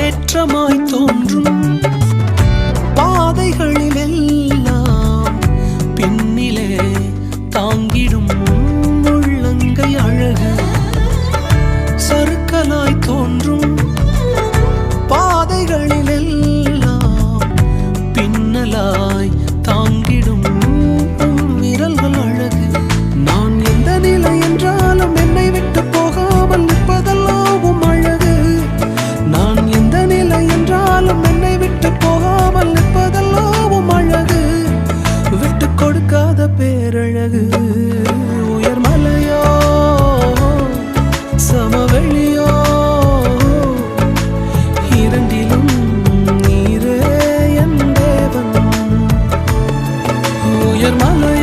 ஏற்றமாய் தோன்றும் பாதைகளிலெல்லாம் பின்னிலே தாங்கிடும் உள்ளங்கை அழகு சருக்கலாய் தோன்றும் பாதைகளிலெல்லாம் பின்னலாய் hermano